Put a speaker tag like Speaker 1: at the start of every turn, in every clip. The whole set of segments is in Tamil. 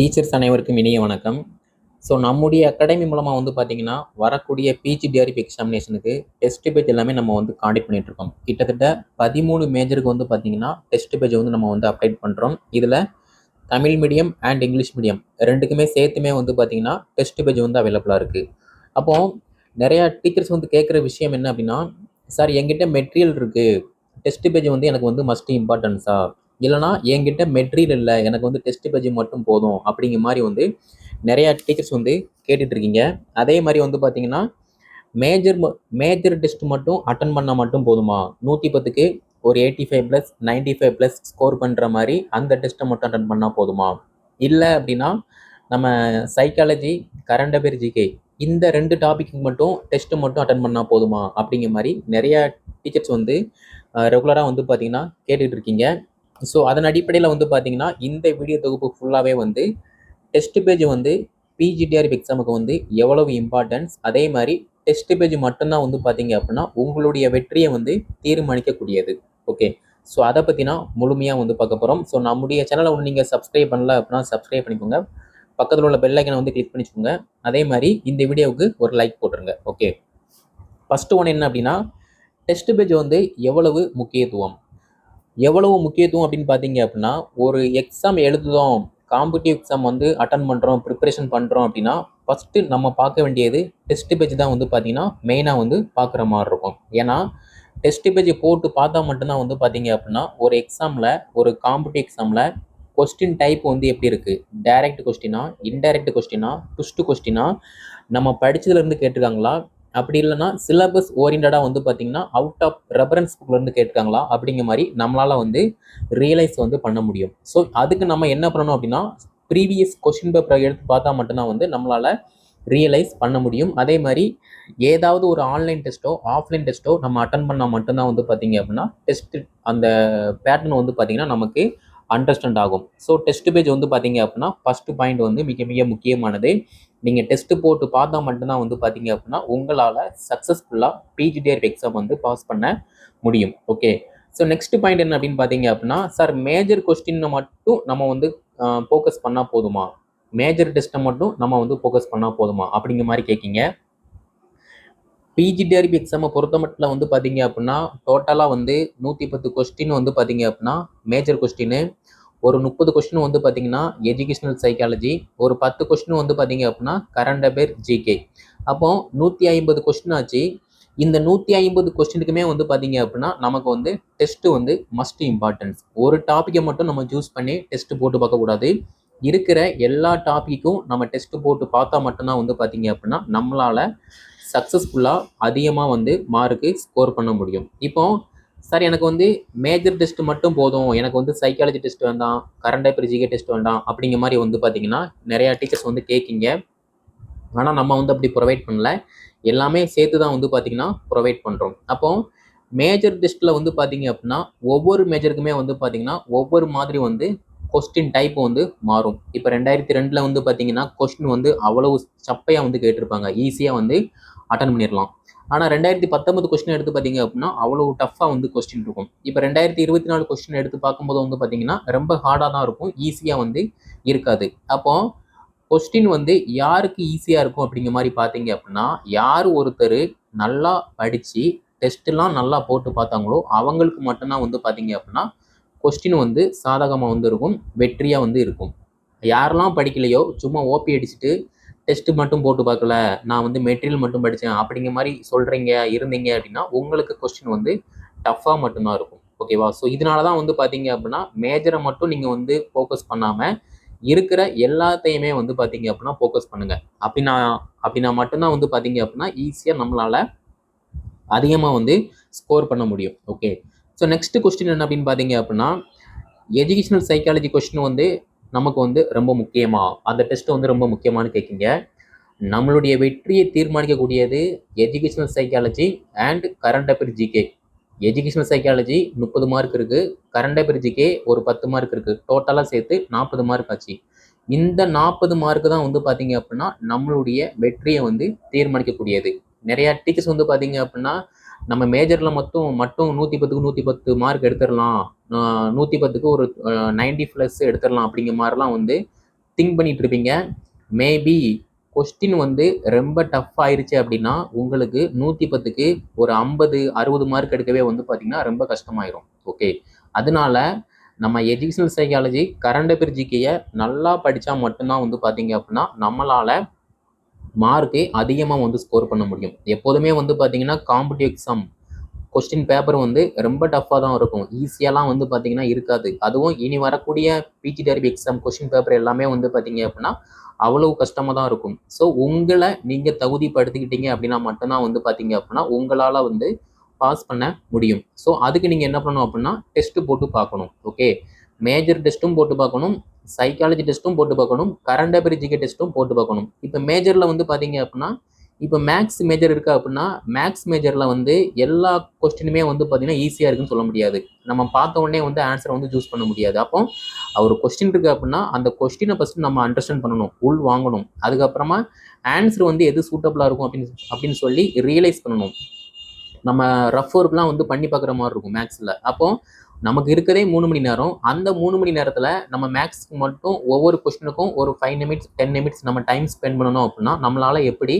Speaker 1: டீச்சர்ஸ் அனைவருக்கும் இனிய வணக்கம். ஸோ நம்முடைய அகாடமி மூலமாக வந்து பார்த்தீங்கன்னா வரக்கூடிய பிஜி டிஆர்பி எக்ஸாமினேஷனுக்கு டெஸ்ட் பேஜ் எல்லாமே நம்ம வந்து காண்டக்ட் பண்ணிட்டு இருக்கோம். கிட்டத்தட்ட பதிமூணு மேஜருக்கு வந்து பார்த்தீங்கன்னா டெஸ்ட் பேஜ் வந்து நம்ம வந்து அப்டேட் பண்ணுறோம் இதில் Tamil medium and English medium ரெண்டுக்குமே சேர்த்துமே வந்து பார்த்தீங்கன்னா டெஸ்ட் பேஜ் வந்து அவைலபிளாக இருக்குது அப்போது நிறையா டீச்சர்ஸ் வந்து கேட்குற விஷயம் என்ன அப்படின்னா சார் என்கிட்ட மெட்டீரியல் இருக்குது டெஸ்ட் பேஜ் வந்து எனக்கு வந்து மஸ்ட் இம்பார்ட்டன்ஸா இல்லைனா என்கிட்ட மெட்டீரியல் இல்லை எனக்கு வந்து டெஸ்ட் பேஜ் மட்டும் போதும் அப்படிங்கிற மாதிரி வந்து நிறையா டீச்சர்ஸ் வந்து கேட்டுட்ருக்கீங்க அதே மாதிரி வந்து பார்த்தீங்கன்னா மேஜர் மேஜர் டெஸ்ட் மட்டும் அட்டன் பண்ணால் மட்டும் போதுமா? நூற்றி பத்துக்கு ஒரு eighty five plus ninety five plus score பண்ணுற மாதிரி அந்த டெஸ்ட்டை மட்டும் அட்டன் பண்ணால் போதுமா? இல்லை அப்படின்னா நம்ம சைக்காலஜி கரண்ட் அஃபேர் ஜிகே இந்த ரெண்டு டாபிக்கு மட்டும் டெஸ்ட்டு மட்டும் அட்டன் பண்ணால் போதுமா? அப்படிங்கிற மாதிரி நிறையா டீச்சர்ஸ் வந்து ரெகுலராக வந்து பார்த்தீங்கன்னா கேட்டுட்டு இருக்கீங்க. ஸோ அதன் அடிப்படையில் வந்து பார்த்தீங்கன்னா இந்த வீடியோ தொகுப்பு ஃபுல்லாகவே வந்து டெஸ்ட் பேஜ் வந்து பிஜிடிஆர்பி எக்ஸாமுக்கு வந்து எவ்வளவு இம்பார்ட்டன்ஸ் அதே மாதிரி டெஸ்ட் பேஜ் மட்டும்தான் வந்து பார்த்தீங்க அப்படின்னா உங்களுடைய வெற்றியை வந்து தீர்மானிக்கக்கூடியது. ஓகே ஸோ அதை பற்றினா முழுமையாக வந்து பார்க்க போகிறோம் ஸோ நம்முடைய சேனலை ஒன்று நீங்கள் சப்ஸ்கிரைப் பண்ணல அப்படின்னா சப்ஸ்கிரைப் பண்ணிக்கோங்க. பக்கத்தில் உள்ள பெல்லைக்கனை வந்து கிளிக் பண்ணிக்கோங்க அதே மாதிரி இந்த வீடியோவுக்கு ஒரு லைக் போட்டுருங்க. ஓகே ஃபஸ்ட்டு ஒன்று என்ன அப்படின்னா டெஸ்ட் பேஜ் வந்து எவ்வளவு முக்கியத்துவம்? எவ்வளவு முக்கியத்துவம் அப்படின்னு பார்த்தீங்க அப்படின்னா ஒரு எக்ஸாம் எழுதுதோம் காம்படிட்டிவ் எக்ஸாம் வந்து அட்டன் பண்ணுறோம் ப்ரிப்பரேஷன் பண்ணுறோம் அப்படின்னா ஃபஸ்ட்டு நம்ம பார்க்க வேண்டியது டெஸ்ட் பேஜ் தான் வந்து பார்த்தீங்கன்னா மெயினாக வந்து பார்க்குற மாதிரி இருக்கும். ஏன்னா டெஸ்ட் பேஜ் போட்டு பார்த்தா மட்டும்தான் வந்து பார்த்தீங்க அப்படின்னா ஒரு எக்ஸாமில் ஒரு காம்படிட்டிவ் எக்ஸாமில் கொஸ்டின் டைப் வந்து எப்படி இருக்குது டைரக்ட் கொஸ்டினா இன்டைரக்ட் கொஸ்டினா டுஸ்ட் கொஸ்டினா நம்ம படித்ததுலேருந்து கேட்டிருக்காங்களா? அப்படி இல்லைன்னா சிலபஸ் ஓரியன்டாக வந்து பார்த்தீங்கன்னா அவுட் ஆஃப் ரெஃபரன்ஸ் புக்லேருந்து கேட்டிருக்காங்களா அப்படிங்கிற மாதிரி நம்மளால் வந்து ரியலைஸ் வந்து பண்ண முடியும். ஸோ அதுக்கு நம்ம என்ன பண்ணணும் அப்படின்னா ப்ரீவியஸ் கொஷின் பேப்பரை எடுத்து பார்த்தா மட்டும்தான் வந்து நம்மளால் ரியலைஸ் பண்ண முடியும். அதே மாதிரி ஏதாவது ஒரு ஆன்லைன் டெஸ்ட்டோ ஆஃப்லைன் டெஸ்ட்டோ நம்ம அட்டன் பண்ணால் மட்டும்தான் வந்து பார்த்தீங்க அப்படின்னா டெஸ்ட் அந்த பேட்டர்ன் வந்து பார்த்திங்கன்னா நமக்கு அண்டர்ஸ்டாண்ட் ஆகும். ஸோ டெஸ்ட் பேஜ் வந்து பார்த்தீங்க அப்படின்னா ஃபஸ்ட்டு பாயிண்ட் வந்து மிக மிக முக்கியமானது. நீங்கள் டெஸ்ட்டு போட்டு பார்த்தா மட்டும்தான் வந்து பார்த்தீங்க அப்படின்னா உங்களால் சக்ஸஸ்ஃபுல்லாக பிஜிடிஆர்பி எக்ஸாம் வந்து பாஸ் பண்ண முடியும். ஓகே ஸோ நெக்ஸ்ட் பாயிண்ட் என்ன அப்படின்னு பார்த்தீங்க அப்படின்னா சார் மேஜர் கொஸ்டினை மட்டும் நம்ம வந்து ஃபோக்கஸ் பண்ணால் போதுமா? மேஜர் டெஸ்ட்டை மட்டும் நம்ம வந்து ஃபோக்கஸ் பண்ணால் போதுமா? அப்படிங்கிற மாதிரி கேட்கிங்க பிஜிடிஆர்பி எக்ஸாமை பொறுத்த மட்டும் வந்து பார்த்தீங்க அப்படின்னா டோட்டலாக வந்து நூற்றி பத்து கொஸ்டின் வந்து பார்த்தீங்க அப்படின்னா மேஜர் கொஸ்டின் ஒரு முப்பது கொஸ்டின் வந்து பார்த்தீங்கன்னா எஜுகேஷனல் சைக்காலஜி ஒரு பத்து கொஸ்டின் வந்து பார்த்தீங்க அப்படின்னா கரண்ட் அஃபேர் ஜிகே அப்போ நூற்றி ஐம்பது கொஸ்டின் ஆச்சு. இந்த நூற்றி ஐம்பது கொஸ்டினுக்குமே வந்து பார்த்தீங்க அப்படின்னா நமக்கு வந்து டெஸ்ட்டு வந்து மஸ்ட் இம்பார்ட்டன்ஸ் ஒரு டாப்பிக்கை மட்டும் நம்ம சூஸ் பண்ணி டெஸ்ட் போட்டு பார்க்கக்கூடாது இருக்கிற எல்லா டாப்பிக்கும் நம்ம டெஸ்ட் போட்டு பார்த்தா மட்டும்தான் வந்து பார்த்தீங்க அப்படின்னா நம்மளால் சக்ஸஸ்ஃபுல்லாக அதிகமாக வந்து மார்க்கு ஸ்கோர் பண்ண முடியும். இப்போ சார் எனக்கு வந்து மேஜர் டெஸ்ட் மட்டும் போதும். எனக்கு வந்து சைக்காலஜி டெஸ்ட் வேண்டாம். கரண்ட் அஃபேர் ஜிகே டெஸ்ட் வேண்டாம். அப்படிங்கிற மாதிரி வந்து பார்த்தீங்கன்னா நிறையா டீச்சர்ஸ் வந்து கேட்கிங்க ஆனால் நம்ம வந்து அப்படி ப்ரொவைட் பண்ணல. எல்லாமே சேர்த்து தான் வந்து பார்த்தீங்கன்னா ப்ரொவைட் பண்ணுறோம் அப்போ மேஜர் டெஸ்ட்டில் வந்து பார்த்தீங்க அப்படின்னா ஒவ்வொரு மேஜருக்குமே வந்து பார்த்தீங்கன்னா ஒவ்வொரு மாதிரி வந்து கொஸ்டின் டைப் வந்து மாறும். இப்போ ரெண்டாயிரத்தி ரெண்டில் வந்து பார்த்தீங்கன்னா கொஸ்டின் வந்து அவ்வளவு சப்பையாக வந்து கேட்டிருப்பாங்க. ஈஸியாக வந்து அட்டன் பண்ணிடலாம் ஆனால் ரெண்டாயிரத்தி பத்தொன்பது கொஸ்டின் எடுத்து பார்த்தீங்க அப்படின்னா அவ்வளோ டஃப்பாக வந்து கொஸ்டின் இருக்கும். இப்போ ரெண்டாயிரத்தி இருபத்தி நாலு கொஸ்டின் எடுத்து பார்க்கும்போது வந்து பார்த்தீங்கன்னா ரொம்ப ஹார்டாக தான் இருக்கும் ஈஸியாக வந்து இருக்காது. அப்போ கொஸ்டின் வந்து யாருக்கு ஈஸியாக இருக்கும் அப்படிங்கிற மாதிரி பார்த்தீங்க அப்படின்னா யார் ஒருத்தர் நல்லா படித்து டெஸ்ட்லாம் நல்லா போட்டு பார்த்தாங்களோ அவங்களுக்கு மட்டும்தான் வந்து பார்த்தீங்க அப்படின்னா கொஸ்டின் வந்து சாதகமாக வந்து இருக்கும் வெற்றியாக வந்து இருக்கும். யாரெல்லாம் படிக்கலையோ சும்மா ஓபி அடிச்சுட்டு டெஸ்ட்டு மட்டும் போட்டு பார்க்கல. நான் வந்து மெட்டீரியல் மட்டும் படித்தேன் அப்படிங்கிற மாதிரி சொல்கிறீங்க இருந்தீங்க அப்படின்னா உங்களுக்கு கொஸ்டின் வந்து டஃப்பாக மட்டும்தான் இருக்கும். ஓகேவா ஸோ இதனால தான் வந்து பார்த்தீங்க அப்படின்னா மேஜரை மட்டும் நீங்கள் வந்து ஃபோக்கஸ் பண்ணாமல் இருக்கிற எல்லாத்தையுமே வந்து பார்த்தீங்க அப்படின்னா ஃபோக்கஸ் பண்ணுங்கள் அப்படின்னா அப்படின்னா மட்டும்தான் வந்து பார்த்தீங்க அப்படின்னா ஈஸியாக நம்மளால் அதிகமாக வந்து ஸ்கோர் பண்ண முடியும். ஓகே ஸோ நெக்ஸ்ட் கொஸ்டின் என்ன அப்படின்னு பார்த்தீங்க அப்படின்னா எஜுகேஷனல் சைக்காலஜி கொஸ்டின் வந்து நமக்கு வந்து ரொம்ப முக்கியமா? அந்த டெஸ்ட் வந்து ரொம்ப முக்கியமானு கேட்குங்க. நம்மளுடைய வெற்றியை தீர்மானிக்கக்கூடியது educational psychology and current affair GK educational psychology முப்பது மார்க் இருக்குது கரண்ட் அஃபேர் ஜிகே ஒரு பத்து மார்க் இருக்குது டோட்டலாக சேர்த்து நாற்பது மார்க் ஆச்சு. இந்த நாற்பது மார்க் தான் வந்து பார்த்தீங்க அப்படின்னா நம்மளுடைய வெற்றியை வந்து தீர்மானிக்கக்கூடியது. நிறையா டீச்சர்ஸ் வந்து பார்த்தீங்க அப்படின்னா நம்ம மேஜரில் மட்டும் மட்டும் நூற்றி பத்துக்கு நூற்றி பத்து மார்க் எடுத்துடலாம். நூற்றி பத்துக்கு ஒரு நைன்டி ப்ளஸ் எடுத்துடலாம் அப்படிங்கிற மாதிரிலாம் வந்து திங்க் பண்ணிட்டு இருப்பீங்க. மேபி கொஸ்டின் வந்து ரொம்ப டஃப் ஆயிருச்சு அப்படின்னா உங்களுக்கு நூற்றி பத்துக்கு ஒரு ஐம்பது அறுபது மார்க் எடுக்கவே வந்து பார்த்தீங்கன்னா ரொம்ப கஷ்டமாயிரும். ஓகே அதனால நம்ம எஜுகேஷனல் சைக்காலஜி கரண்ட் அஃபேர் ஜிகேயை நல்லா படித்தா மட்டும்தான் வந்து பார்த்தீங்க அப்படின்னா நம்மளால் மார்க்கே அதிகமாக வந்து ஸ்கோர் பண்ண முடியும். எப்போதுமே வந்து பார்த்தீங்கன்னா காம்படிவ் எக்ஸாம் கொஸ்டின் பேப்பர் வந்து ரொம்ப டஃப்பாக தான் இருக்கும். ஈஸியாலாம் வந்து பார்த்தீங்கன்னா இருக்காது. அதுவும் இனி வரக்கூடிய PG TRB exam question paper எல்லாமே வந்து பார்த்தீங்க அப்படின்னா அவ்வளவு கஷ்டமாக தான் இருக்கும். ஸோ உங்களை நீங்கள் தகுதிப்படுத்திக்கிட்டீங்க அப்படின்னா மட்டும்தான் வந்து பார்த்தீங்க அப்படின்னா உங்களால் வந்து பாஸ் பண்ண முடியும். ஸோ அதுக்கு நீங்கள் என்ன பண்ணணும் அப்படின்னா டெஸ்ட்டு போட்டு பார்க்கணும். ஓகே மேஜர் டெஸ்ட்டும் போட்டு பார்க்கணும் சைக்காலஜி டெஸ்ட்டும் போட்டு பார்க்கணும் கரண்ட் அஃபேர் ஜிகே டெஸ்ட்டும் போட்டு பார்க்கணும். இப்போ மேஜரில் வந்து பார்த்தீங்க அப்படின்னா இப்போ மேக்ஸ் மேஜர் இருக்கா அப்படின்னா மேக்ஸ் மேஜரில் வந்து எல்லா கொஸ்டினுமே வந்து பார்த்தீங்கன்னா ஈஸியாக இருக்குன்னு சொல்ல முடியாது. நம்ம பார்த்த உடனே வந்து ஆன்சரை வந்து சூஸ் பண்ண முடியாது. அப்போ ஒரு கொஸ்டின் இருக்குது அப்படின்னா அந்த கொஸ்டினை ஃபஸ்ட்டு நம்ம அண்டர்ஸ்டாண்ட் பண்ணணும் உள் வாங்கணும். அதுக்கப்புறமா ஆன்சர் வந்து எது சூட்டபுளாக இருக்கும் அப்படின்னு அப்படின்னு சொல்லி ரியலைஸ் பண்ணணும். நம்ம ரஃப் ஒர்க்லாம் வந்து பண்ணி பார்க்குற மாதிரி இருக்கும் மேக்ஸில் அப்போது நமக்கு இருக்கிறதே மூணு மணி நேரம். அந்த மூணு மணி நேரத்தில் நம்ம மேக்ஸ்க்கு மட்டும் ஒவ்வொரு கொஸ்டினுக்கும் ஒரு ஃபைவ் நிமிட்ஸ் டென் நிமிட்ஸ் நம்ம டைம் ஸ்பெண்ட் பண்ணணும் அப்படின்னா நம்மளால் எப்படி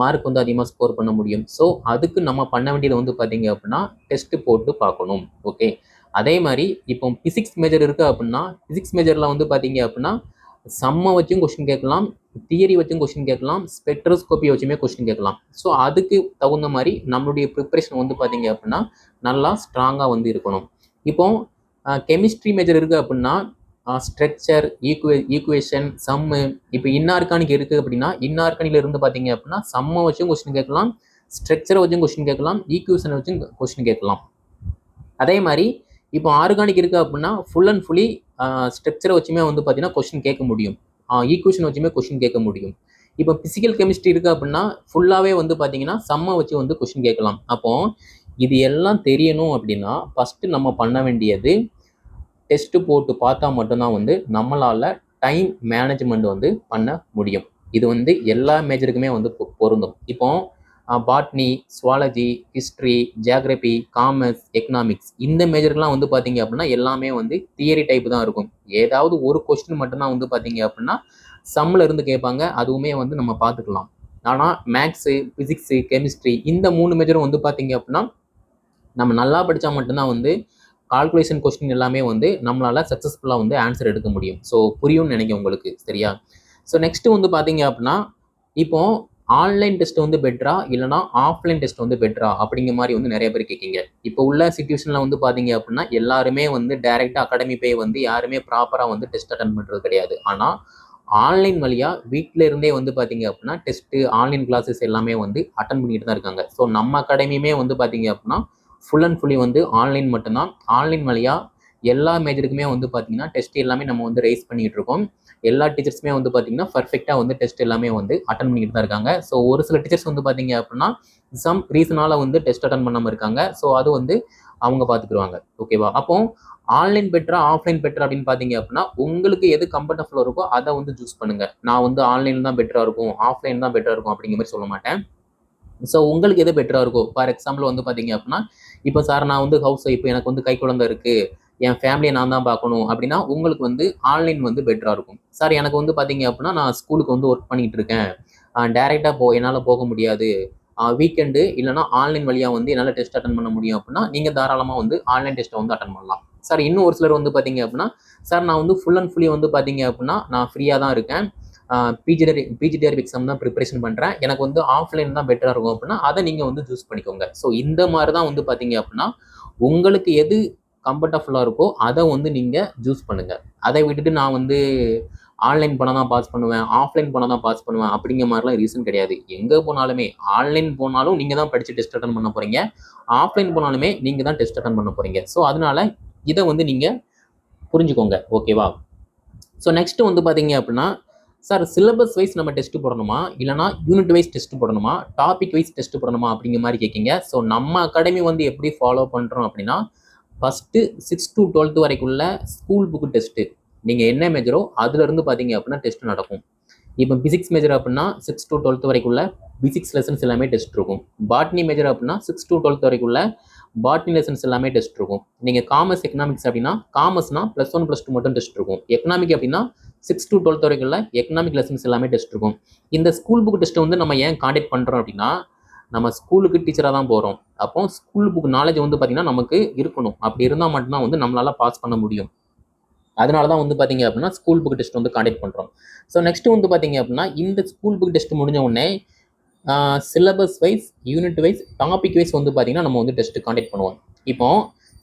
Speaker 1: மார்க் வந்து அதிகமாக ஸ்கோர் பண்ண முடியும்? ஸோ அதுக்கு நம்ம பண்ண வேண்டியது வந்து பார்த்தீங்க அப்படின்னா டெஸ்ட்டு போட்டு பார்க்கணும். ஓகே அதே மாதிரி இப்போ ஃபிசிக்ஸ் மேஜர் இருக்குது அப்படின்னா ஃபிசிக்ஸ் மேஜரில் வந்து பார்த்தீங்க அப்படின்னா சம்மை வச்சும் கொஸ்டின் கேட்கலாம் தியரி வச்சும் கொஸ்டின் கேட்கலாம் ஸ்பெக்ட்ரோஸ்கோப்பி வச்சுமே கொஸ்டின் கேட்கலாம். ஸோ அதுக்கு தகுந்த மாதிரி நம்மளுடைய ப்ரிப்பரேஷன் வந்து பார்த்தீங்க அப்படின்னா நல்லா ஸ்ட்ராங்காக வந்து இருக்கணும். இப்போ கெமிஸ்ட்ரி மேஜர் இருக்குது அப்படின்னா ஸ்ட்ரக்சர் ஈக்குவே ஈக்குவேஷன் சம்மு இப்போ இன்னார்கானிக் இருக்குது அப்படின்னா இன்னார்கானில இருந்து பார்த்தீங்க அப்படின்னா சம்மை வச்சும் கொஸ்டின் கேட்கலாம் ஸ்ட்ரக்சரை வச்சும் கொஸ்டின் கேட்கலாம் ஈக்குவேஷனை வச்சும் கொஸ்டின் கேட்கலாம். அதே மாதிரி இப்போ ஆர்கானிக் இருக்குது அப்படின்னா ஃபுல் அண்ட் ஃபுல்லி ஸ்ட்ரக்சரை வச்சுமே வந்து பார்த்தீங்கன்னா கொஸ்டின் கேட்க முடியும். ஈக்குவேஷன் வச்சுமே கொஸ்டின் கேட்க முடியும். இப்போ பிசிக்கல் கெமிஸ்ட்ரி இருக்குது அப்படின்னா ஃபுல்லாகவே வந்து பார்த்தீங்கன்னா சம்மை வச்சு வந்து கொஸ்டின் கேட்கலாம். அப்போ இது எல்லாம் தெரியணும் அப்படின்னா ஃபஸ்ட்டு நம்ம பண்ண வேண்டியது டெஸ்ட்டு போட்டு பார்த்தா மட்டும்தான் வந்து நம்மளால் டைம் மேனேஜ்மெண்ட் வந்து பண்ண முடியும். இது வந்து எல்லா மேஜருக்குமே வந்து பொ- பொருந்தும். இப்போ botany zoology history geography commerce economics இந்த மேஜருக்குலாம் வந்து பார்த்தீங்க அப்படின்னா எல்லாமே வந்து தியரி டைப் தான் இருக்கும். ஏதாவது ஒரு கொஸ்டின் மட்டும்தான் வந்து பார்த்தீங்க அப்படின்னா சம்மில் இருந்து கேட்பாங்க. அதுவுமே வந்து நம்ம பார்த்துக்கலாம். ஆனால் மேக்ஸு ஃபிசிக்ஸு கெமிஸ்ட்ரி இந்த மூணு மேஜரும் வந்து பார்த்தீங்க அப்படின்னா நம்ம நல்லா படித்தா மட்டும்தான் வந்து கால்குலேஷன் கொஸ்டின் எல்லாமே வந்து நம்மளால் சக்ஸஸ்ஃபுல்லாக வந்து ஆன்சர் எடுக்க முடியும். ஸோ புரியும்னு நினைக்கிறேன் உங்களுக்கு சரியா? ஸோ நெக்ஸ்ட் வந்து பார்த்தீங்க அப்படின்னா இப்போ ஆன்லைன் டெஸ்ட் வந்து பெட்டரா இல்லைனா ஆஃப்லைன் டெஸ்ட் வந்து பெட்டரா அப்படிங்கிற மாதிரி வந்து நிறைய பேர் கேட்கீங்க. இப்போ உள்ள சுச்சுவேஷனில் வந்து பார்த்தீங்க அப்படின்னா எல்லாருமே வந்து டைரெக்டாக அகாடமி போய் வந்து யாருமே ப்ராப்பராக வந்து டெஸ்ட் அட்டன் பண்ணுறது கிடையாது. ஆனால் ஆன்லைன் வழியாக வீட்டில் இருந்தே வந்து பார்த்தீங்க அப்படின்னா டெஸ்ட்டு ஆன்லைன் கிளாஸஸ் எல்லாமே வந்து அட்டன் பண்ணிட்டு தான் இருக்காங்க. ஸோ நம்ம அகாடமியுமே வந்து பார்த்தீங்க அப்படின்னா ஃபுல் அண்ட் ஃபுல்லி வந்து ஆன்லைன் மட்டும்தான். ஆன்லைன் வழியாக எல்லா மேஜருக்குமே வந்து பார்த்தீங்கன்னா டெஸ்ட் எல்லாமே நம்ம வந்து ரைஸ் பண்ணிகிட்டு இருக்கோம். எல்லா டீச்சர்ஸுமே வந்து பார்த்தீங்கன்னா பர்ஃபெக்டாக வந்து டெஸ்ட் எல்லாமே வந்து அட்டன் பண்ணிக்கிட்டு தான் இருக்காங்க. ஸோ ஒரு சில டீச்சர்ஸ் வந்து பார்த்தீங்க அப்படின்னா சம் ரீசனால் வந்து டெஸ்ட் அட்டன் பண்ணாமல் இருக்காங்க. ஸோ அது வந்து அவங்க பார்த்துக்குருவாங்க ஓகேவா அப்போ ஆன்லைன் பெட்டரா ஆஃப்லைன் பெட்டரா அப்படின்னு பார்த்தீங்க அப்படின்னா உங்களுக்கு எது கம்ஃபர்டபுளாக இருக்கோ அதை வந்து சூஸ் பண்ணுங்க. நான் வந்து ஆன்லைன் தான் பெட்டராக இருக்கும் ஆஃப்லைன் தான் பெட்டராக இருக்கும் அப்படிங்கிற மாதிரி சொல்ல மாட்டேன். ஸோ உங்களுக்கு எது பெட்டராக இருக்கும் ஃபார் எக்ஸாம்பிள் வந்து பார்த்தீங்க அப்படின்னா இப்போ சார் நான் வந்து ஹவுஸ் ஒய்ஃப் எனக்கு வந்து கை குழந்தை இருக்குது என் ஃபேமிலியை நான் தான் பார்க்கணும். அப்படின்னா உங்களுக்கு வந்து ஆன்லைன் வந்து பெட்டராக இருக்கும். சார் எனக்கு வந்து பார்த்தீங்க அப்படின்னா நான் ஸ்கூலுக்கு வந்து ஒர்க் பண்ணிகிட்டு இருக்கேன். டேரெக்டாக போ என்னால் போக முடியாது. வீக்கெண்டு இல்லைனா ஆன்லைன் வழியாக வந்து என்னால் டெஸ்ட் அட்டன் பண்ண முடியும் அப்படின்னா நீங்கள் தாராளமாக வந்து ஆன்லைன் டெஸ்ட்டை வந்து அட்டன் பண்ணலாம். சார் இன்னும் ஒரு சிலர் வந்து பார்த்தீங்க அப்படின்னா சார் நான் வந்து ஃபுல் அண்ட் ஃபுல்லி வந்து பார்த்தீங்க அப்படின்னா நான் ஃப்ரீயாக தான் இருக்கேன். பிஜிடரி பிஜிடிஆர் எக்ஸாம் தான் ப்ரிப்பரேஷன் பண்ணுறேன் எனக்கு வந்து ஆஃப்லைன் தான் பெட்டராக இருக்கும் அப்படின்னா அதை நீங்கள் வந்து சூஸ் பண்ணிக்கோங்க. ஸோ இந்த மாதிரி தான் வந்து பார்த்தீங்க அப்படின்னா உங்களுக்கு எது கம்ஃபர்டபுளாக இருக்கோ அதை வந்து நீங்கள் சூஸ் பண்ணுங்கள் அதை விட்டுட்டு நான் வந்து ஆன்லைன் பண்ண தான் பாஸ் பண்ணுவேன் ஆஃப்லைன் பண்ண தான் பாஸ் பண்ணுவேன் அப்படிங்கிற மாதிரிலாம் ரீசன் கிடையாது. எங்கே போனாலுமே ஆன்லைன் போனாலும் நீங்கள் தான் படித்து டெஸ்ட் அட்டன் பண்ண போகிறீங்க ஆஃப்லைன் போனாலுமே நீங்கள் தான் டெஸ்ட் அட்டன் பண்ண போகிறீங்க ஸோ அதனால இதை வந்து நீங்கள் புரிஞ்சுக்கோங்க. ஓகேவா ஸோ நெக்ஸ்ட்டு வந்து பார்த்தீங்க அப்படின்னா சார் சிலபஸ் வைஸ் நம்ம டெஸ்ட் போடணுமா? இல்லைனா யூனிட் வைஸ் டெஸ்ட் போடணுமா? டாபிக் வைஸ் டெஸ்ட் போடணுமா? அப்படிங்கிற மாதிரி கேட்கீங்க ஸோ நம்ம அகாடமி வந்து எப்படி ஃபாலோ பண்ணுறோம் அப்படின்னா ஃபஸ்ட்டு சிக்ஸ் டு டுவெல்த் வரைக்குள்ள ஸ்கூல் புக்கு டெஸ்ட்டு நீங்கள் என்ன மேஜரோ அதுலேருந்து பார்த்தீங்க அப்படின்னா டெஸ்ட் நடக்கும். இப்போ பிசிக்ஸ் மேஜர் அப்படின்னா சிக்ஸ் டு டுவெல்த் வரைக்குள்ள பிசிக்ஸ் லெசன்ஸ் எல்லாமே டெஸ்ட் இருக்கும். பாட்னி மேஜர் அப்படின்னா சிக்ஸ் டு டுவெல்த் வரைக்குள்ள பாட்னி லெசன்ஸ் எல்லாமே டெஸ்ட் இருக்கும். நீங்கள் காமர்ஸ் எக்கனாமிக்ஸ் அப்படின்னா காமர்ஸ்னா ப்ளஸ் ஒன் ப்ளஸ் டூ மட்டும் டெஸ்ட் இருக்கும். எக்கனாமிக் அப்படின்னா சிக்ஸ் டு டுவெல்த் வரைக்கும் எக்கனாமிக் லெசன்ஸ் எல்லாமே டெஸ்ட் இருக்கும். இந்த ஸ்கூல் புக் டெஸ்ட்டை வந்து நம்ம ஏன் காண்டக்ட் பண்ணுறோம் அப்படின்னா நம்ம ஸ்கூலுக்கு டீச்சராக தான் போகிறோம் அப்போ ஸ்கூல் புக் நாலேஜ் வந்து பார்த்திங்கன்னா நமக்கு இருக்கணும். அப்படி இருந்தால் மட்டும்தான் வந்து நம்மளால் பாஸ் பண்ண முடியும். அதனால தான் வந்து பார்த்தீங்க அப்படின்னா ஸ்கூல் புக் டெஸ்ட் வந்து காண்டக்ட் பண்ணுறோம் ஸோ நெக்ஸ்ட் வந்து பார்த்தீங்க அப்படின்னா இந்த ஸ்கூல் புக் டெஸ்ட் முடிஞ்ச உடனே syllabus wise unit wise topic wise வந்து பார்த்தீங்கன்னா நம்ம வந்து டெஸ்ட் காண்டக்ட் பண்ணுவோம். இப்போ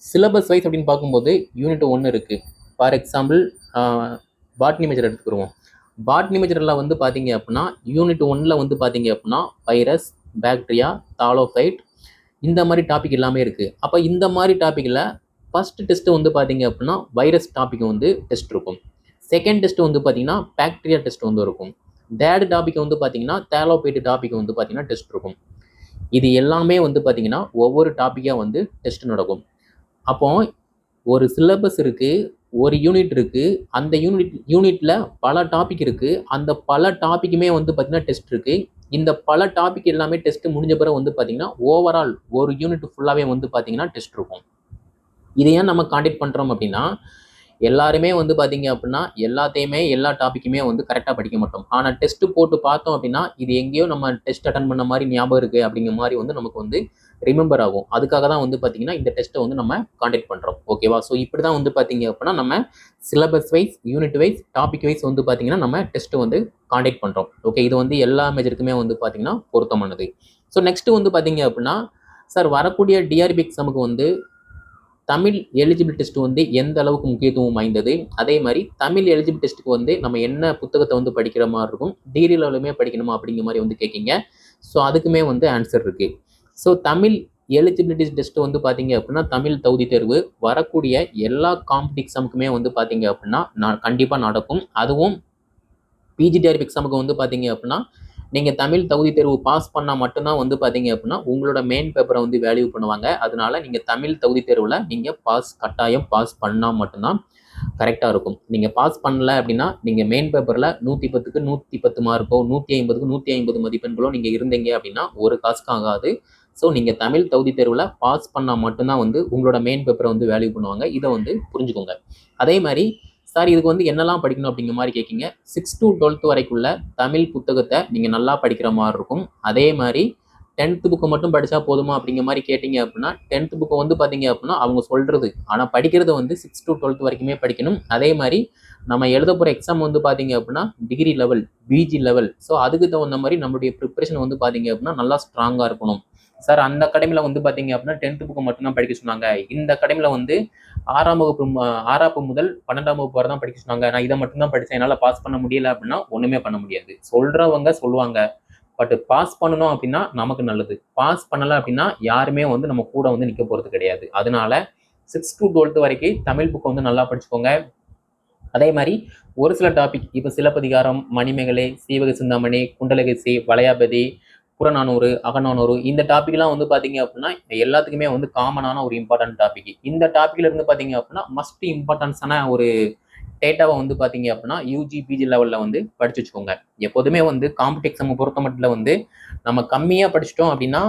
Speaker 1: சிலபஸ் வைஸ் அப்படின்னு பார்க்கும்போது யூனிட் ஒன்று இருக்குது ஃபார் எக்ஸாம்பிள் பாட்னி மேஜர் எடுத்துக்கிடுவோம் பாட்னி மேஜரில் வந்து பார்த்தீங்க அப்படின்னா யூனிட் ஒன்னில் வந்து பார்த்தீங்க அப்படின்னா வைரஸ் பாக்டீரியா தாலோஃபைட் இந்த மாதிரி டாபிக் எல்லாமே இருக்குது அப்போ இந்த மாதிரி டாப்பிக்கில் ஃபஸ்ட்டு டெஸ்ட்டு வந்து பார்த்தீங்க அப்படின்னா வைரஸ் டாபிக் வந்து டெஸ்ட் இருக்கும். செகண்ட் டெஸ்ட் வந்து பார்த்தீங்கன்னா பாக்டீரியா டெஸ்ட் வந்து இருக்கும். தேர்ட் டாபிக் வந்து பார்த்தீங்கன்னா தேலோபேட் டாபிக் வந்து பார்த்தீங்கன்னா டெஸ்ட் இருக்கும். இது எல்லாமே வந்து பார்த்தீங்கன்னா ஒவ்வொரு டாப்பிக்காக வந்து டெஸ்ட் நடக்கும். அப்போ ஒரு சிலபஸ் இருக்குது ஒரு யூனிட் இருக்குது அந்த யூனிட் யூனிட்டில் பல டாபிக் இருக்குது அந்த பல டாப்பிக்குமே வந்து பார்த்தீங்கன்னா டெஸ்ட் இருக்குது இந்த பல டாபிக் எல்லாமே டெஸ்ட் முடிஞ்ச பிறகு வந்து பார்த்திங்கன்னா ஓவரால் ஒரு யூனிட் ஃபுல்லாகவே வந்து பார்த்திங்கன்னா டெஸ்ட் இருக்கும். இதை ஏன் நம்ம காண்டக்ட் பண்ணுறோம் அப்படின்னா எல்லாருமே வந்து பார்த்தீங்க அப்படின்னா எல்லாத்தையுமே எல்லா டாப்பிக்குமே வந்து கரெக்டாக படிக்க மாட்டோம். ஆனால் டெஸ்ட்டு போட்டு பார்த்தோம் அப்படின்னா இது எங்கேயோ நம்ம டெஸ்ட் அட்டன் பண்ண மாதிரி ஞாபகம் இருக்குது அப்படிங்கிற மாதிரி வந்து நமக்கு வந்து ரிமெம்பர் ஆகும். அதுக்காக தான் வந்து பார்த்தீங்கன்னா இந்த டெஸ்ட்டை வந்து நம்ம காண்டக்ட் பண்ணுறோம் ஓகேவா ஸோ இப்படி தான் வந்து பார்த்தீங்க அப்படின்னா நம்ம syllabus wise unit wise topic wise வந்து பார்த்தீங்கன்னா நம்ம டெஸ்ட்டு வந்து காண்டக்ட் பண்ணுறோம் ஓகே இது வந்து எல்லா மேஜருக்குமே வந்து பார்த்தீங்கன்னா பொருத்தமானது. ஸோ நெக்ஸ்ட்டு வந்து பார்த்தீங்க அப்படின்னா சார் வரக்கூடிய டிஆர்பி எக்ஸாமுக்கு வந்து தமிழ் எலிஜிபிள் டெஸ்ட் வந்து எந்த அளவுக்கு முக்கியத்துவம் வாய்ந்தது? அதே மாதிரி தமிழ் எலிஜிபிள் டெஸ்ட்டுக்கு வந்து நம்ம என்ன புத்தகத்தை வந்து படிக்கிற மாதிரி இருக்கும்? டிகிரி லெவலுமே படிக்கணுமா அப்படிங்கிற மாதிரி வந்து கேட்கிங்க ஸோ அதுக்குமே வந்து ஆன்சர் இருக்குது ஸோ தமிழ் எலிஜிபிலிட்டிஸ் டெஸ்ட் வந்து பார்த்தீங்க அப்படின்னா தமிழ் தகுதி தேர்வு வரக்கூடிய எல்லா காம்படி எக்ஸாமுக்குமே வந்து பார்த்தீங்க அப்படின்னா நான் கண்டிப்பாக நடக்கும். அதுவும் பிஜிடிஆர்பி எக்ஸாமுக்கு வந்து பார்த்தீங்க அப்படின்னா நீங்கள் தமிழ் தகுதி தேர்வு பாஸ் பண்ணால் மட்டும்தான் வந்து பார்த்தீங்க அப்படின்னா உங்களோட மெயின் பேப்பரை வந்து வேல்யூ பண்ணுவாங்க. அதனால நீங்கள் தமிழ் தகுதி தேர்வில் நீங்கள் பாஸ் கட்டாயம் பாஸ் பண்ணால் மட்டும்தான் கரெக்டாக இருக்கும். நீங்கள் பாஸ் பண்ணல அப்படின்னா நீங்கள் மெயின் பேப்பரில் நூற்றி பத்துக்கு நூற்றி பத்து மார்க்கோ நூற்றி ஐம்பதுக்கு நூற்றி ஐம்பது மதிப்பெண்களோ நீங்கள் இருந்தீங்க அப்படின்னா ஒரு காசுக்கு ஆகாது. ஸோ நீங்கள் தமிழ் தகுதி தேர்வில் பாஸ் பண்ணால் மட்டும்தான் வந்து உங்களோட மெயின் பேப்பரை வந்து வேல்யூ பண்ணுவாங்க. இதை வந்து புரிஞ்சுக்கோங்க. அதே மாதிரி சார் இதுக்கு வந்து என்னெல்லாம் படிக்கணும் அப்படிங்கிற மாதிரி கேட்கிங்க சிக்ஸ் டு டுவெல்த் வரைக்குள்ள தமிழ் புத்தகத்தை நீங்கள் நல்லா படிக்கிற மாதிரி இருக்கும். அதே மாதிரி டென்த்து புக்கு மட்டும் படித்தா போதுமா அப்படிங்கிற மாதிரி கேட்டிங்க அப்படின்னா டென்த்து புக்கு வந்து பார்த்தீங்க அப்படின்னா அவங்க சொல்கிறது ஆனால் படிக்கிறது வந்து சிக்ஸ் டு டுவெல்த் வரைக்குமே படிக்கணும். அதே மாதிரி நம்ம எழுத போகிற எக்ஸாம் வந்து பார்த்தீங்க அப்படின்னா degree level PG level so அதுக்கு தகுந்த மாதிரி நம்மளுடைய ப்ரிப்பரேஷன் வந்து பார்த்தீங்க அப்படின்னா நல்லா ஸ்ட்ராங்காக இருக்கணும். சார் அந்த அகாடமியில் வந்து பார்த்தீங்க அப்படின்னா டென்த்து புக்கு மட்டும்தான் படிக்க சொன்னாங்க. இந்த அகாடமியில் வந்து ஆறாம் வகுப்பு ஆறாப்பு முதல் பன்னெண்டாம் வகுப்பு வரை தான் படிக்க சொன்னாங்க. நான் இதை மட்டும்தான் படித்தேன் என்னால் பாஸ் பண்ண முடியல அப்படின்னா ஒன்றுமே பண்ண முடியாது. சொல்கிறவங்க சொல்லுவாங்க. பட் பாஸ் பண்ணணும் அப்படின்னா நமக்கு நல்லது. பாஸ் பண்ணலை அப்படின்னா யாருமே வந்து நம்ம கூட வந்து நிற்க போகிறது கிடையாது. அதனால சிக்ஸ் டு டுவெல்த் வரைக்கும் தமிழ் புக்கை வந்து நல்லா படிச்சுக்கோங்க. அதே மாதிரி ஒரு சில டாபிக் இப்போ சிலப்பதிகாரம் மணிமேகலை சீவக சிந்தாமணி குண்டலகசி வளையாபதி புறநானூறு அகநானூறு இந்த டாபிக்லாம் வந்து பார்த்தீங்க அப்படின்னா எல்லாத்துக்குமே வந்து காமனான ஒரு இம்பார்ட்டன்ட் டாபிக் இந்த டாப்பிக்ல இருந்து பார்த்தீங்க அப்படின்னா மஸ்ட் இம்பார்ட்டன்ஸான ஒரு டேட்டாவை வந்து பார்த்தீங்க அப்படின்னா யூஜி பிஜி லெவலில் வந்து படிச்சு வச்சுக்கோங்க. எப்போதுமே வந்து காம்படிக்ஸம் பொறுத்த மட்டும் வந்து நம்ம கம்மியாக படிச்சிட்டோம் அப்படின்னா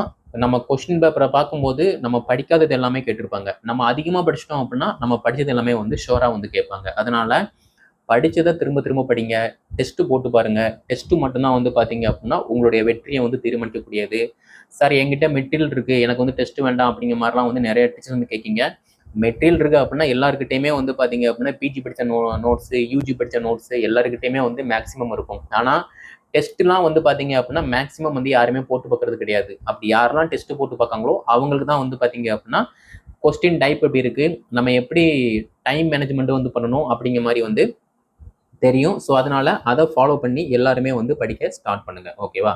Speaker 1: நம்ம கொஸ்டின் பேப்பரை பார்க்கும்போது நம்ம படிக்காதது எல்லாமே கேட்டிருப்பாங்க. நம்ம அதிகமாக படிச்சிட்டோம் அப்படின்னா நம்ம படித்தது எல்லாமே வந்து ஷோராக வந்து கேட்பாங்க. அதனால படித்ததை திரும்ப திரும்ப படிங்க. டெஸ்ட்டு போட்டு பாருங்கள் டெஸ்ட்டு மட்டும்தான் வந்து பார்த்தீங்க அப்படின்னா உங்களுடைய வெற்றியை வந்து தீர்மானிக்கக்கூடியது. சார் என்கிட்ட மெட்டீரியல் இருக்குது எனக்கு வந்து டெஸ்ட்டு வேண்டாம் அப்படிங்கிற மாதிரிலாம் வந்து நிறைய டீச்சர்ஸ் வந்து கேட்கிங்க மெட்டீரியல் இருக்குது அப்படின்னா எல்லாருக்கிட்டையுமே வந்து பார்த்தீங்க அப்படின்னா பிஜி படித்த நோ நோட்ஸு யூஜி படித்த நோட்ஸு எல்லாருக்கிட்டையுமே வந்து மேக்ஸிமம் இருக்கும். ஆனால் டெஸ்ட்லாம் வந்து பார்த்தீங்க அப்படின்னா மேக்ஸிமம் வந்து யாருமே போட்டு பார்க்கறது கிடையாது. அப்படி யாரெல்லாம் டெஸ்ட்டு போட்டு பார்க்காங்களோ அவங்களுக்கு தான் வந்து பார்த்தீங்க அப்படின்னா கொஸ்டின் டைப் எப்படி இருக்குது நம்ம எப்படி டைம் மேனேஜ்மெண்ட்டு வந்து பண்ணணும் அப்படிங்கிற மாதிரி வந்து தெரியும். ஸோ அதனால் அதை ஃபாலோ பண்ணி எல்லாருமே வந்து படிக்க ஸ்டார்ட் பண்ணுங்க. ஓகேவா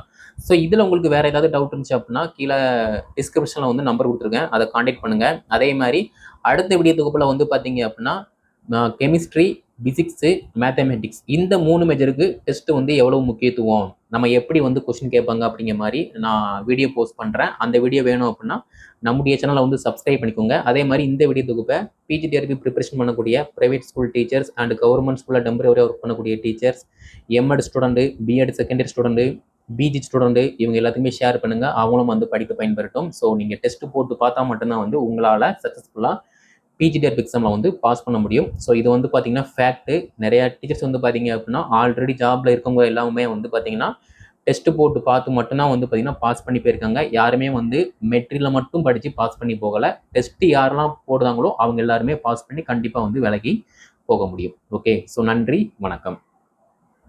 Speaker 1: ஸோ இதில் உங்களுக்கு வேறு ஏதாவது டவுட் இருந்துச்சு அப்படின்னா கீழே டிஸ்கிரிப்ஷனில் வந்து நம்பர் கொடுத்துருக்கேன். அதை காண்டாக்ட் பண்ணுங்கள் அதே மாதிரி அடுத்த வீடியோ தொகுப்பில் வந்து பார்த்தீங்க அப்படின்னா கெமிஸ்ட்ரி பிசிக்ஸு மேத்தமெட்டிக்ஸ் இந்த மூணு மேஜருக்கு டெஸ்ட் வந்து எவ்வளோ முக்கியத்துவம்? நம்ம எப்படி வந்து கொஸ்டின் கேட்பாங்க அப்படிங்கிற மாதிரி நான் வீடியோ போஸ்ட் பண்ணுறேன் அந்த வீடியோ வேணும் அப்படின்னா நம்முடைய சேனலை வந்து சப்ஸ்கிரைப் பண்ணிக்கோங்க. அதே மாதிரி இந்த வீடியோ தொகுப்பை பிஜிடிஆர்பி ப்ரிப்பரேஷன் பண்ணக்கூடிய private school teachers and government ஸ்கூலில் டெம்பரவரி ஒர்க் பண்ணக்கூடிய teachers M Ed student B Ed secondary student PG student இவங்க எல்லாத்துக்குமே ஷேர் பண்ணுங்கள் அவங்களும் வந்து படிக்க பயன்பெறட்டும். ஸோ நீங்கள் டெஸ்ட் போட்டு பார்த்தா மட்டும்தான் வந்து உங்களால் சக்ஸஸ்ஃபுல்லாக பிஜிடிஆர் எக்ஸாமில் வந்து பாஸ் பண்ண முடியும். ஸோ இது வந்து பார்த்தீங்கன்னா ஃபேக்ட்டு நிறையா டீச்சர்ஸ் வந்து பார்த்தீங்க அப்படின்னா ஆல்ரெடி ஜாப்ல இருக்கவங்க எல்லாமே வந்து பார்த்தீங்கன்னா டெஸ்ட் போட்டு பார்த்து மட்டும்தான் வந்து பார்த்தீங்கன்னா பாஸ் பண்ணி போயிருக்காங்க. யாருமே வந்து மெட்ரியில் மட்டும் படித்து பாஸ் பண்ணி போகலை. டெஸ்ட்டு யாரெல்லாம் போடுறாங்களோ அவங்க எல்லாருமே பாஸ் பண்ணி கண்டிப்பாக வந்து விலகி போக முடியும். ஓகே ஸோ நன்றி வணக்கம்.